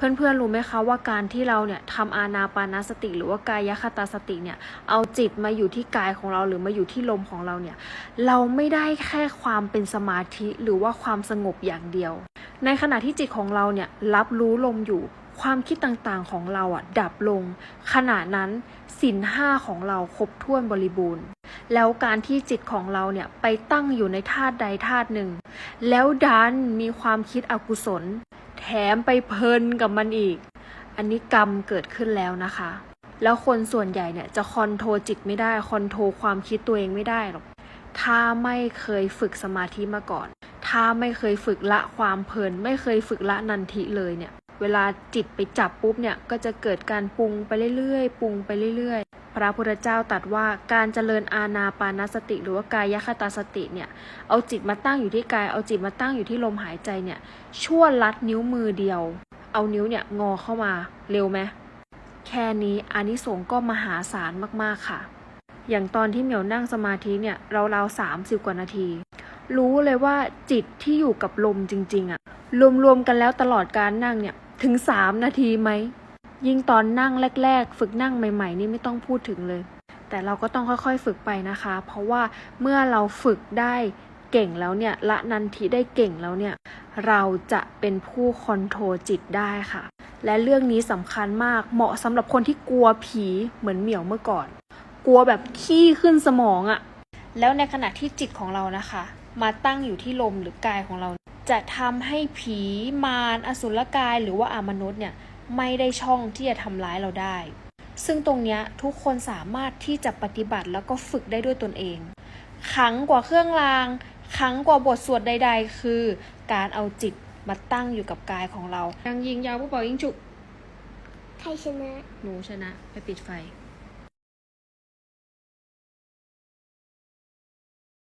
เพื่อนๆรู้ไหมคะว่าการที่เราเนี่ยทำอานาปานสติ หรือว่ากายคตาสติเนี่ยเอาจิตมาอยู่ที่กายของเราหรือมาอยู่ที่ลมของเราเนี่ยเราไม่ได้แค่ความเป็นสมาธิหรือว่าความสงบอย่างเดียว ในขณะที่จิตของเราเนี่ยรับรู้ลมอยู่ความคิดต่างๆของเราอะดับลง ขณะนั้นสินห้าของเราครบถ้วนบริบูรณ์ แล้วการที่จิตของเราเนี่ยไปตั้งอยู่ในธาตุใดธาตุหนึ่ง แล้วดันมีความคิดอกุศล มไปเพลินกับมันอีก อันนี้กรรมเกิดขึ้นแล้วนะคะ แล้วคนส่วนใหญ่เนี่ยจะคอนโทรจิตไม่ได้คอนโทรความคิดตัวเองไม่ได้หรอก ถ้าไม่เคยฝึกสมาธิมาก่อน ถ้าไม่เคยฝึกละความเพลิน ไม่เคยฝึกละนันทิเลยเนี่ย เวลาจิตไปจับปุ๊บเนี่ยก็จะเกิดการปรุงไปเรื่อยๆปรุงไปเรื่อย พระพุทธเจ้าตรัสว่าการเจริญอาณาปานสติ หรือว่ากายคตาสติเนี่ยเอาจิตมาตั้งอยู่ที่กายเอาจิตมาตั้งอยู่ที่ลมหายใจเนี่ยชั่วลัดนิ้วมือเดียว เอานิ้วเนี่ยงอเข้ามาเร็วไหมแค่นี้อานิสงส์ก็มหาศาลมากๆค่ะ อย่างตอนที่เหมียวนั่งสมาธิเนี่ยเราๆสามสิบกว่านาที รู้เลยว่าจิตที่อยู่กับลมจริงๆอะรวมๆกันแล้วตลอดการนั่งเนี่ยถึงสามนาทีไหม ยิ่งตอนนั่งแรก ๆ ฝึกนั่งใหม่ ๆ นี่ไม่ต้องพูดถึงเลย แต่เราก็ต้องค่อยๆฝึกไปนะคะ เพราะว่าเมื่อเราฝึกได้เก่งแล้วเนี่ยละนันทีได้เก่งแล้วเนี่ยเราจะเป็นผู้คอนโทรลจิตได้ค่ะ และเรื่องนี้สำคัญมากเหมาะสำหรับคนที่กลัวผีเหมือนเหมียวเมื่อก่อน กลัวแบบขี้ขึ้นสมองอะแล้วในขณะที่จิตของเรานะคะ มาตั้งอยู่ที่ลมหรือกายของเรา จะทำให้ผีมารอสุรกายหรือว่าอามนุษย์เนี่ย ไม่ได้ช่องที่จะทำร้ายเราได้ ซึ่งตรงเนี้ยทุกคนสามารถที่จะปฏิบัติแล้วก็ฝึกได้ด้วยตนเองขลังกว่าเครื่องรางขลังกว่าบทสวดใด ๆ คือการเอาจิตมาตั้งอยู่กับกายของเรายังยิงยาวผู้เป่ายิงฉุกใครชนะ หนูชนะ ไปปิดไฟไ